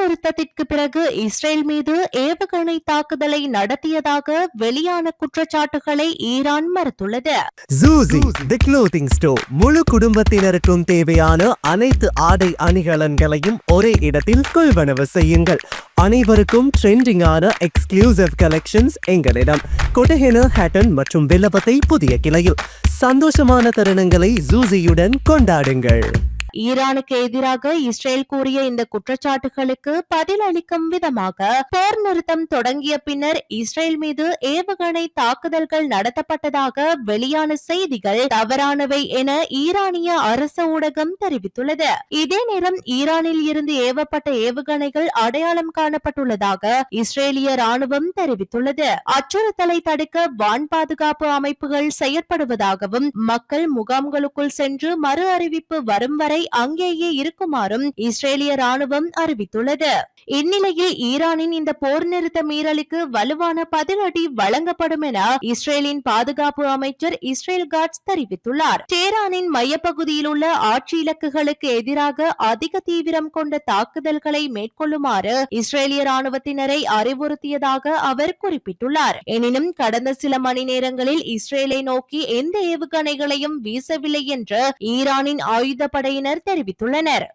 நிறுத்தத்திற்கு பிறகு இஸ்ரேல் மீது ஏவுகணை தாக்குதலை நடத்தியதாக வெளியான குற்றச்சாட்டுகளை ஈரான் மறுத்துள்ளது. ஜூசி தி க்ளோதிங் ஸ்டோர் முழு குடும்பத்தினருக்கும் தேவையான அனைத்து ஆடை அணிகலன்களையும் ஒரே இடத்தில் கொள்வனவு செய்யுங்கள். அனைவருக்கும் ட்ரெண்டிங்கான எக்ஸ்க்ளூசிவ் கலெக்ஷன்ஸ் எங்களிடம். கொட்டஹென ஹேட்டன் மற்றும் வில்லபத்தை புதிய கிளையில். சந்தோஷமான தருணங்களை ஜூசியுடன் கொண்டாடுங்கள். ஈரானுக்கு எதிராக இஸ்ரேல் கூறிய இந்த குற்றச்சாட்டுகளுக்கு பதில் அளிக்கும் விதமாக போர் நிறுத்தம் தொடங்கிய பின்னர் இஸ்ரேல் மீது ஏவுகணை தாக்குதல்கள் நடத்தப்பட்டதாக வெளியான செய்திகள் தவறானவை என ஈரானிய அரசு ஊடகம் தெரிவித்துள்ளது. இதே நேரம் ஈரானில் இருந்து ஏவப்பட்ட ஏவுகணைகள் அடையாளம் காணப்பட்டுள்ளதாக இஸ்ரேலிய ராணுவம் தெரிவித்துள்ளது. அச்சுறுத்தலை தடுக்க வான் பாதுகாப்பு அமைப்புகள் செயற்படுவதாகவும் மக்கள் முகாம்களுக்குள் சென்று மறு அறிவிப்பு வரும் வரை அங்கேயே இருக்குமாறும் இஸ்ரேலிய ராணுவம் அறிவித்துள்ளது. இந்நிலையில் ஈரானின் இந்த போர் நிறுத்த மீறலுக்கு வலுவான பதிலடி வழங்கப்படும் என இஸ்ரேலின் பாதுகாப்பு அமைச்சர் இஸ்ரேல் காட்ஸ் தெரிவித்துள்ளார். டேரானின் மையப்பகுதியில் உள்ள ஆட்சி இலக்குகளுக்கு எதிராக அதிக தீவிரம் கொண்ட தாக்குதல்களை மேற்கொள்ளுமாறு இஸ்ரேலிய ராணுவத்தினரை அறிவுறுத்தியதாக அவர் குறிப்பிட்டுள்ளார். எனினும் கடந்த சில மணி நேரங்களில் இஸ்ரேலை நோக்கி எந்த ஏவுகணைகளையும் வீசவில்லை என்று ஈரானின் ஆயுதப்படையினர் தெரிவித்துள்ளனர்.